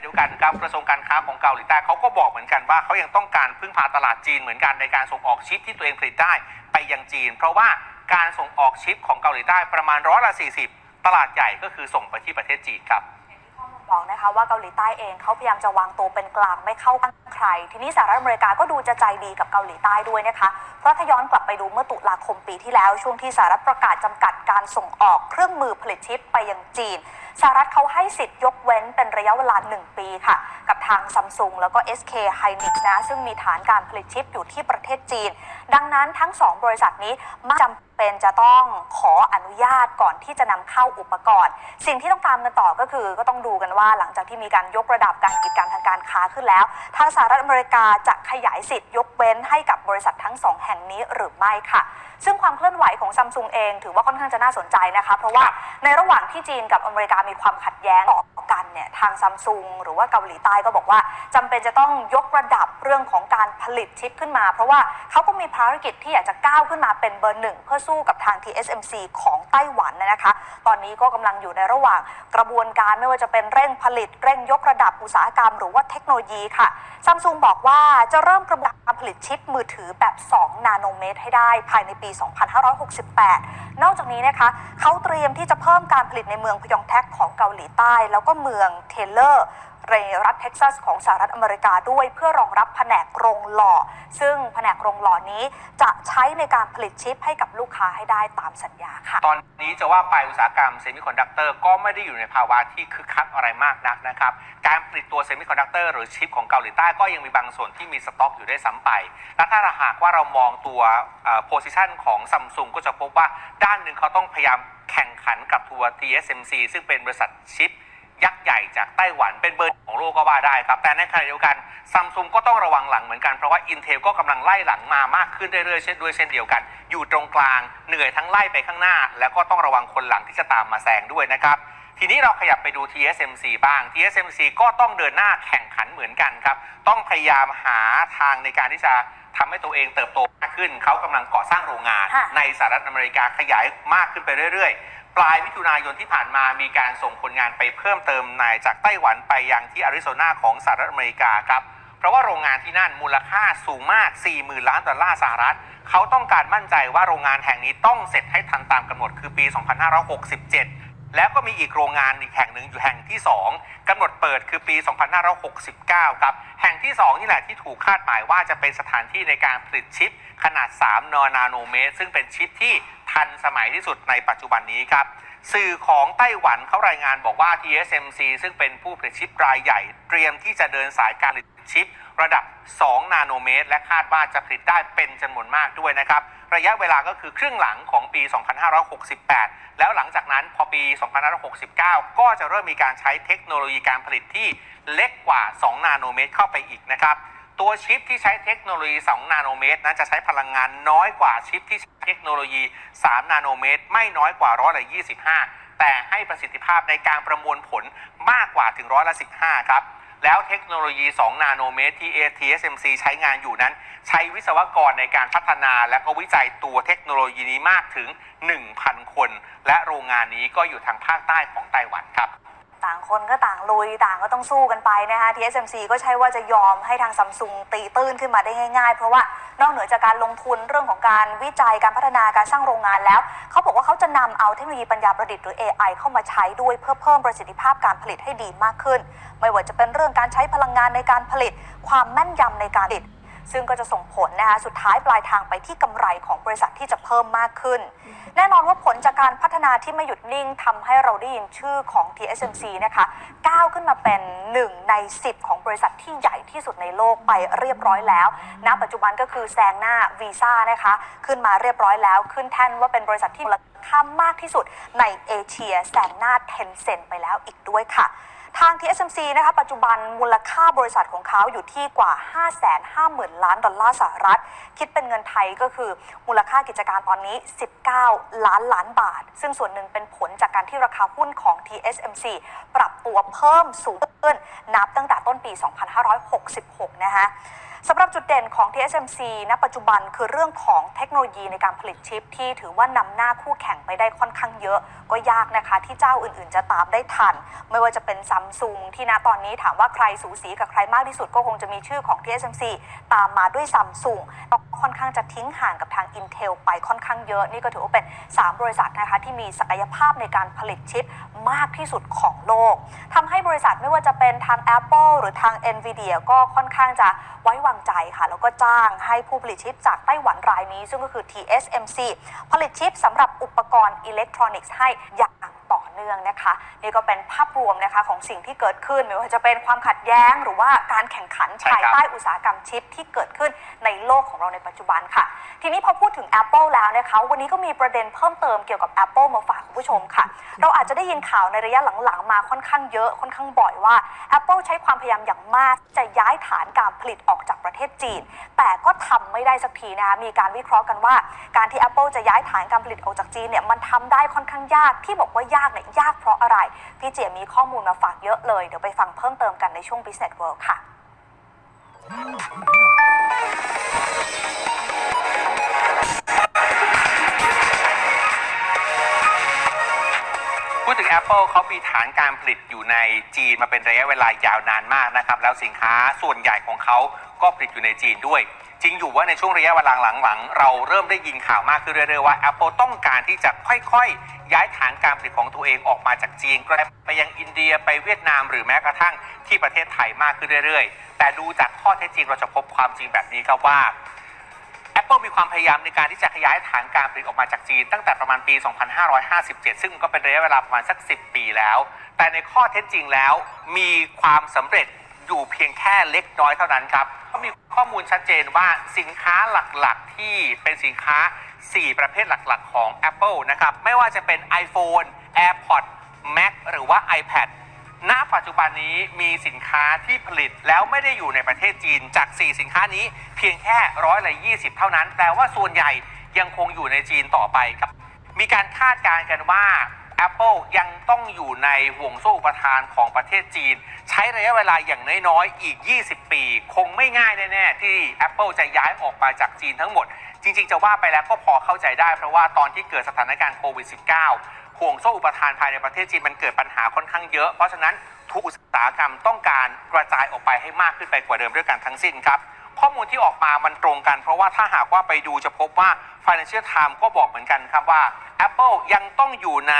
เดียวกันครับกระทรวงการค้าของเกาหลีใต้เขาก็บอกเหมือนกันว่าเขายังต้องการพึ่งพาตลาดจีนเหมือนกันในการส่งออกชิปที่ตัวเองผลิตได้ไปยังจีน เพราะว่าการส่งออกชิปของเกาหลีใต้ประมาณร้อยละ 40 ตลาดใหญ่ก็คือส่งไปที่ประเทศจีนครับที่ข้อมูลบอกนะคะว่าเกาหลีใต้เองเขาพยายามจะวางตัวเป็นกลางไม่เข้าข้างใคร ทีนี้สหรัฐอเมริกาก็ดูจะใจดีกับเกาหลีใต้ด้วยนะคะ เพราะถ้าย้อนกลับไปดูเมื่อตุลาคมปีที่แล้ว ช่วงที่สหรัฐประกาศจำกัดการส่งออกเครื่องมือผลิตชิปไปยังจีน สหรัฐเขาให้สิทธิ์ยกเว้นเป็นระยะเวลา 1 ปีค่ะ กับ ทางซัมซุงแล้วก็ SK Hynix นะ ซึ่งมีฐานการผลิตชิปอยู่ที่ประเทศจีน ดังนั้นทั้ง 2 บริษัทนี้มจำเป็นจะต้องขออนุญาตก่อนที่จะนำเข้าอุปกรณ์ สิ่งที่ต้องตามกันต่อก็คือ ก็ต้องดูกันว่าหลังจากที่มีการยกระดับการกีดกันทางการค้าขึ้นแล้วทางสหรัฐอเมริกาจะขยายสิทธิ์ยกเว้นให้กับบริษัททั้งสองแห่งนี้หรือไม่ค่ะ ซึ่งความเคลื่อนไหวของซัมซุงเอง ถือว่าค่อนข้างจะน่าสนใจนะคะ เพราะว่าในระหว่างที่จีนกับอเมริกามีความขัดแย้งต่อกันเนี่ยทางซัมซุงหรือว่าเกาหลีใต้ก็บอกว่าจำเป็นจะต้องยกระดับเรื่องของการผลิตชิปขึ้นมา เพราะว่าเขาก็มีภารกิจที่อยากจะก้าวขึ้นมาเป็นเบอร์หนึ่ง เพื่อสู้กับทาง TSMC ของไต้หวันนะคะ ตอนนี้ก็กำลังอยู่ในระหว่างกระบวนการไม่ว่าจะเป็นเร่งผลิต เร่งยกระดับอุตสาหกรรม หรือว่าเทคโนโลยีค่ะซัมซุงบอกว่าจะเริ่มกระบวนการผลิตชิปมือถือแบบ 2 นาโนเมตร ให้ได้ภายในปี 2568 นอกจากนี้นะคะเขาเตรียมที่จะเพิ่มการผลิตในเมืองพยองแทกของเกาหลีใต้ แล้วก็เมืองเทเลอร์ในรัฐเท็กซัสของสหรัฐอเมริกาด้วยเพื่อรองรับแผนกโรงหล่อ ซึ่งแผนกโรงหล่อนี้จะใช้ในการผลิตชิปให้กับลูกค้าให้ได้ตามสัญญาค่ะ ตอนนี้จะว่าไปอุตสาหกรรมเซมิคอนดักเตอร์ก็ไม่ได้อยู่ในภาวะที่คึกคักอะไรมากนักนะครับ การผลิตตัวเซมิคอนดักเตอร์หรือชิปของเกาหลีใต้ก็ยังมีบางส่วนที่มีสต็อกอยู่ได้ซ้ำไป และถ้าหากว่าเรามองตัวโพซิชันของซัมซุงก็จะพบว่าด้านหนึ่งเขาต้องพยายามแข่งขันกับตัว TSMC ซึ่งเป็นบริษัทชิป ยักษ์ใหญ่จากไต้หวันเป็นเบอร์ของโลกก็ว่าได้ครับ แต่ในขณะเดียวกันซัมซุงก็ต้องระวังหลังเหมือนกัน เพราะว่า Intel ก็กำลังไล่หลังมามากขึ้นเรื่อยๆเช่นด้วยเช่นเดียวกัน อยู่ตรงกลางเหนื่อยทั้งไล่ไปข้างหน้า แล้วก็ต้องระวังคนหลังที่จะตามมาแซงด้วยนะครับทีนี้เราขยับไปดู TSMC บ้าง TSMC ก็ต้องเดินหน้าแข่งขันเหมือนกันครับ ต้องพยายามหาทางในการที่จะทำให้ตัวเองเติบโตมากขึ้น เขากำลังก่อสร้างโรงงานค่ะในสหรัฐอเมริกาขยายมากขึ้นไปเรื่อยๆ ปลายมิถุนายนที่ผ่านมามีการส่งคนงานไปเพิ่มเติมนายจากไต้หวันไปยังที่อาริโซนาของสหรัฐอเมริกาครับ เพราะว่าโรงงานที่นั่นมูลค่าสูงมาก 40,000 ล้านดอลลาร์สหรัฐ เขาต้องการมั่นใจว่าโรงงานแห่งนี้ต้องเสร็จให้ทันตามกำหนดคือปี 2567 แล้วก็มีอีกโรงงานอีกแห่งหนึ่งอยู่แห่งที่ 2กำหนดเปิดคือปี 2569 ครับ แห่งที่ 2 นี่แหละที่ถูกคาดหมายว่าจะเป็นสถานที่ในการผลิตชิป ขนาด3นนาโนเมตร ซึ่งเป็นชิปที่ทันสมัยที่สุดในปัจจุบันนี้ครับ สื่อของไต้หวันเขารายงานบอกว่า TSMC ซึ่งเป็นผู้ผลิตชิปรายใหญ่ เตรียมที่จะเดินสายการผลิตชิประดับ 2 นาโนเมตร และคาดว่าจะผลิตได้เป็นจำนวนมากด้วยนะครับ ระยะเวลาก็คือครึ่งหลังของปี 2568 แล้วหลังจากนั้นพอปี 2569 ก็จะเริ่มมีการใช้เทคโนโลยีการผลิตที่เล็กกว่า 2 นาโนเมตรเข้าไปอีกนะครับ ตัวชิปที่ใช้เทคโนโลยี 2 นาโนเมตรนั้นจะใช้พลังงานน้อยกว่าชิปที่ใช้เทคโนโลยี 3 นาโนเมตร ไม่น้อยกว่าร้อยละ25 แต่ให้ประสิทธิภาพในการประมวลผลมากกว่าถึงร้อยละ15 ครับ แล้วเทคโนโลยี 2 นาโนเมตรที่ TSMC ใช้งานอยู่นั้น ใช้วิศวกรในการพัฒนาและก็วิจัยตัวเทคโนโลยีนี้มากถึง 1,000 คน และโรงงานนี้ก็อยู่ทางภาคใต้ของไต้หวันครับ คนก็ต่างลุยต่างก็ต้องสู้กันไปนะคะ TSMC ก็ใช่ว่าจะยอมให้ทางซัมซุงตีตื้นขึ้นมาได้ง่ายๆ เพราะว่านอกเหนือจากการลงทุนเรื่องของการวิจัยการพัฒนาการสร้างโรงงานแล้ว เขาบอกว่าเขาจะนำเอาเทคโนโลยีปัญญาประดิษฐ์หรือ AI เข้ามาใช้ด้วยเพื่อเพิ่มประสิทธิภาพการผลิตให้ดีมากขึ้น ไม่ว่าจะเป็นเรื่องการใช้พลังงานในการผลิต ความแม่นยำในการผลิต ซึ่งก็จะส่งผลนะคะสุดท้ายปลายทางไปที่กำไรของบริษัทที่จะเพิ่มมากขึ้น แน่นอนว่าผลจากการพัฒนาที่ไม่หยุดนิ่งทำให้เราได้ยินชื่อของ TSMC นะคะก้าวขึ้นมาเป็น 1 ใน 10 ของบริษัทที่ใหญ่ที่สุดในโลกไปเรียบร้อยแล้วณปัจจุบันก็คือแซงหน้าวีซ่านะคะขึ้นมาเรียบร้อยแล้ว ขึ้นแท่นว่าเป็นบริษัทที่มูลค่ามากที่สุดในเอเชียแซงหน้า Tencent ไปแล้วอีกด้วยค่ะ ทาง TSMC นะคะปัจจุบันมูลค่าบริษัทของเขาอยู่ที่กว่า 550,000 ล้านดอลลาร์สหรัฐ คิดเป็นเงินไทยก็คือมูลค่ากิจการตอนนี้ 19 ล้านล้านบาท ซึ่งส่วนหนึ่งเป็นผลจากการที่ราคาหุ้นของ TSMC ปรับตัวเพิ่มสูงขึ้นนับตั้งแต่ต้นปี 2566 นะคะ สำหรับจุดเด่นของ TSMC ณ ปัจจุบันคือเรื่องของเทคโนโลยีในการผลิตชิปที่ถือว่านำหน้าคู่แข่งไปได้ค่อนข้างเยอะ ก็ยากนะคะที่เจ้าอื่นๆ จะตามได้ทัน ไม่ว่าจะเป็นซัมซุงที่ณตอนนี้ถามว่าใครสูสีกับใครมากที่สุดก็คงจะมีชื่อของ TSMC ตามมาด้วยซัมซุงค่อนข้างจะทิ้งห่างกับทาง Intel ไปค่อนข้างเยอะ นี่ก็ถือว่าเป็น 3 บริษัทนะคะที่มีศักยภาพในการผลิตชิปมากที่สุดของโลกทำให้บริษัทไม่ว่าจะเป็นทาง Apple หรือทาง Nvidia ก็ค่อนข้างจะไว้วางใจค่ะ แล้วก็จ้างให้ผู้ผลิตชิปจากไต้หวันรายนี้ ซึ่งก็คือ TSMC ผลิตชิปสำหรับอุปกรณ์อิเล็กทรอนิกส์ให้อย่าง ต่อเนื่องนะคะ นี่ก็เป็นภาพรวมนะคะของสิ่งที่เกิดขึ้นไม่ว่าจะเป็นความขัดแย้ง หรือว่าการแข่งขันใช่ครับ ภายใต้อุตสาหกรรมชิปที่เกิดขึ้นในโลกของเราในปัจจุบันค่ะ ทีนี้พอพูดถึง Apple แล้วนะคะ วันนี้ก็มีประเด็นเพิ่มเติมเกี่ยวกับ Apple มาฝากคุณผู้ชมค่ะ เราอาจจะได้ยินข่าวในระยะหลังๆ มาค่อนข้างเยอะค่อนข้างบ่อยว่า Apple ใช้ความพยายามอย่างมาก จะย้ายฐานการผลิตออกจากประเทศจีน แต่ก็ทำไม่ได้สักทีนะคะมีการวิเคราะห์กันว่า การที่ Apple จะย้ายฐานการผลิตออกจากจีนเนี่ยมันทำได้ค่อนข้างยากที่บอกว่ายากเนี่ยยากเพราะอะไร พี่เจียมีข้อมูลมาฝากเยอะเลย เดี๋ยวไปฟังเพิ่มเติมกันในช่วง Business World ค่ะ พูดถึง Apple เขามีฐานการผลิตอยู่ในจีนมาเป็นระยะเวลายาวนานมากนะครับ แล้วสินค้าส่วนใหญ่ของเขาก็ผลิตอยู่ในจีนด้วย จริงอยู่ว่าในช่วงระยะเวลาหลังๆ เราเริ่มได้ยินข่าวมากขึ้นเรื่อยๆว่า Apple ต้องการที่จะค่อยๆ ย้ายฐานการผลิตของตัวเองออกมาจากจีนไปยังอินเดียไปเวียดนามหรือแม้กระทั่งที่ประเทศไทยมากขึ้นเรื่อยๆ แต่ดูจากข้อเท็จจริงเราจะพบความจริงแบบนี้ครับว่า Apple มีความพยายามในการที่จะขยายฐานการผลิตออกมาจากจีน ตั้งแต่ประมาณปี 2557 ซึ่งก็เป็นระยะเวลาประมาณสัก 10 ปีแล้ว แต่ในข้อเท็จจริงแล้วมีความสำเร็จอยู่เพียงแค่เล็กน้อยเท่านั้นครับ ก็มีข้อมูลชัดเจนว่าสินค้าหลักๆ ที่เป็นสินค้า 4 ประเภทหลักๆ ของ Apple นะครับ ไม่ว่าจะเป็น iPhone AirPods Mac หรือว่า iPad ณ ปัจจุบันนี้มีสินค้าที่ผลิตแล้วไม่ได้อยู่ในประเทศจีนจาก 4 สินค้านี้เพียงแค่ร้อยละ20 เท่านั้น แต่ว่าส่วนใหญ่ยังคงอยู่ในจีนต่อไปครับ มีการคาดการณ์กันว่า Apple ยังต้องอยู่ในห่วงโซ่อุปทานของประเทศจีน ใช้ระยะเวลาอย่างน้อยๆ อีก 20 ปี คงไม่ง่ายแน่ๆที่ Apple จะย้ายออกมาจากจีนทั้งหมด จริงๆ จะว่าไปแล้วก็พอเข้าใจได้ เพราะว่าตอนที่เกิดสถานการณ์โควิด -19 ห่วงโซ่อุปทานภายในประเทศจีนมันเกิดปัญหาค่อนข้างเยอะ เพราะฉะนั้นทุกอุตสาหกรรมต้องการกระจายออกไปให้มากขึ้นไปกว่าเดิมด้วยกันทั้งสิ้นครับ ข้อมูลที่ออกมามันตรงกัน เพราะว่าถ้าหากว่าไปดูจะพบว่า Financial Times ก็บอกเหมือนกันครับว่า Apple ยังต้องอยู่ใน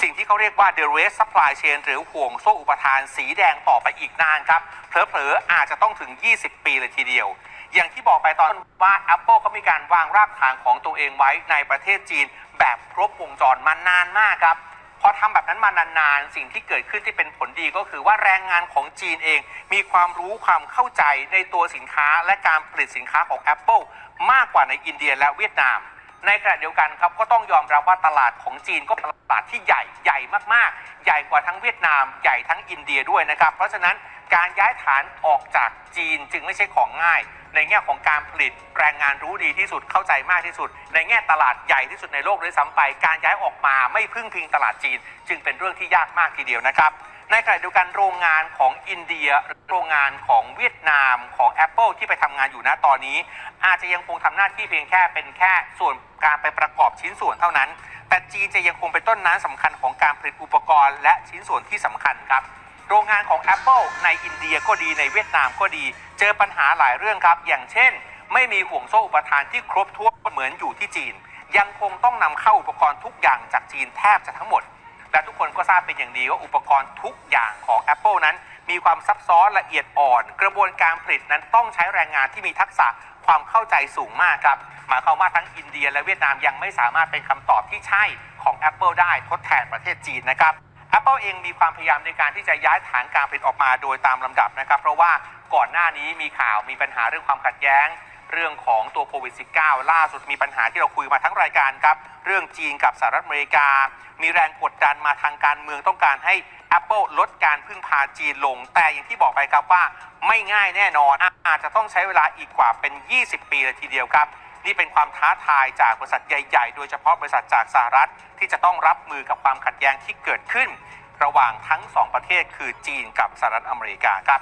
สิ่งที่เขาเรียกว่า the race supply chain หรือห่วงโซ่อุปทานสีแดงต่อไปอีกนานครับเผลอๆอาจจะต้องถึง 20 ปีเลยทีเดียว อย่างที่บอกไปตอนว่า Apple เขามีการวางรากฐานของตัวเองไว้ในประเทศจีน แบบครบวงจรมานานมากครับ พอทำแบบนั้นมานานๆ สิ่งที่เกิดขึ้นที่เป็นผลดีก็คือว่าแรงงานของจีนเอง มีความรู้ความเข้าใจในตัวสินค้าและการผลิตสินค้าของ Apple มากกว่าในอินเดียและเวียดนาม ในขณะเดียวกันครับก็ต้องยอมรับว่าตลาดของจีนก็เป็นตลาดที่ใหญ่ใหญ่มากๆ ใหญ่กว่าทั้งเวียดนาม ใหญ่ทั้งอินเดียด้วยนะครับ เพราะฉะนั้น การย้ายฐานออกจากจีนจึงไม่ใช่ของง่าย ในแง่ของการผลิตแรงงานรู้ดีที่สุดเข้าใจมากที่สุด ในแง่ตลาดใหญ่ที่สุดในโลกด้วยซ้ำไป การย้ายออกมาไม่พึ่งพิงตลาดจีน จึงเป็นเรื่องที่ยากมากทีเดียวนะครับในขณะเดียวกันโรงงานของอินเดีย โรงงานของเวียดนามของ Apple ที่ไปทำงานอยู่นะตอนนี้ อาจจะยังคงทำหน้าที่เพียงแค่เป็นแค่ส่วนการไปประกอบชิ้นส่วนเท่านั้น แต่จีนจะยังคงเป็นต้นน้ำสำคัญของการผลิตอุปกรณ์และชิ้นส่วนที่สำคัญครับ โรงงานของ Apple ในอินเดียก็ดีในเวียดนามก็ดี เจอปัญหาหลายเรื่องครับ อย่างเช่น ไม่มีห่วงโซ่อุปทานที่ครบถ้วนเหมือนอยู่ที่จีน ยังคงต้องนำเข้าอุปกรณ์ทุกอย่างจากจีนแทบจะทั้งหมด และทุกคนก็ทราบเป็นอย่างดีว่าอุปกรณ์ทุกอย่างของ Apple นั้น มีความซับซ้อนละเอียดอ่อน กระบวนการผลิตนั้นต้องใช้แรงงานที่มีทักษะความเข้าใจสูงมากครับหมายความว่าทั้งอินเดียและเวียดนามยังไม่สามารถเป็นคำตอบที่ใช่ของ Apple ได้ทดแทนประเทศจีนนะครับ Apple เองมีความพยายามในการที่จะย้ายฐานการผลิตออกมาโดยตามลำดับนะครับ เพราะว่าก่อนหน้านี้มีข่าวมีปัญหาเรื่องความขัดแย้ง เรื่องของตัวโควิด -19 ล่าสุดมีปัญหาที่เราคุยมาทั้งรายการครับ เรื่องจีนกับสหรัฐอเมริกา มีแรงกดดันมาทางการเมืองต้องการให้ Apple ลดการพึ่งพาจีนลง แต่อย่างที่บอกไปครับว่าไม่ง่ายแน่นอนอาจจะต้องใช้เวลาอีกกว่าเป็น 20 ปีเลยทีเดียวครับ นี่เป็นความท้าทายจากบริษัทใหญ่ๆ โดยเฉพาะบริษัทจากสหรัฐที่จะต้องรับมือกับความขัดแย้งที่เกิดขึ้น ระหว่างทั้งสองประเทศคือจีนกับสหรัฐอเมริกาครับ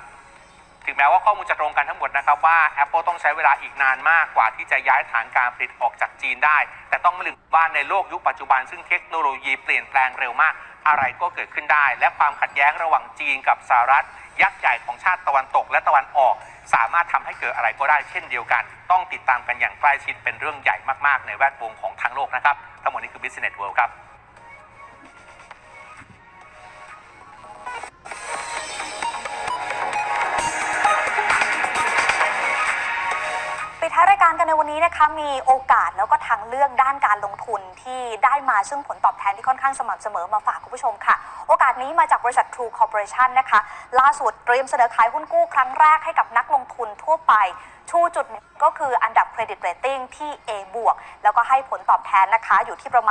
ถึงแม้ว่าข้อมูลจะตรงกันทั้งหมดนะครับว่า Apple ต้องใช้เวลาอีกนานมากกว่าที่จะย้ายฐานการผลิตออกจากจีนได้ แต่ต้องไม่ลืมว่าในโลกยุคปัจจุบันซึ่งเทคโนโลยีเปลี่ยนแปลงเร็วมาก อะไรก็เกิดขึ้นได้ และความขัดแย้งระหว่างจีนกับสหรัฐ ยักษ์ใหญ่ของชาติตะวันตกและตะวันออก สามารถทำให้เกิดอะไรก็ได้เช่นเดียวกัน ต้องติดตามกันอย่างใกล้ชิดเป็นเรื่องใหญ่มากๆ ในแวดวงของทั้งโลกนะครับ ทั้งหมดนี้คือ Business World ครับ ท้ายรายการกันในวันนี้นะคะมีโอกาสแล้วก็ทางเลือกด้านการลงทุนที่ได้มาซึ่งผลตอบแทนที่ค่อนข้างสม่ำเสมอมาฝากคุณผู้ชมค่ะ โอกาสนี้มาจากบริษัท True Corporation นะคะ ล่าสุดเตรียมเสนอขายหุ้นกู้ครั้งแรกให้กับนักลงทุนทั่วไป ชูจุดก็คืออันดับเครดิตเรตติ้งที่ A บวกแล้วก็ให้ผลตอบแทนนะคะอยู่ที่ประมาณ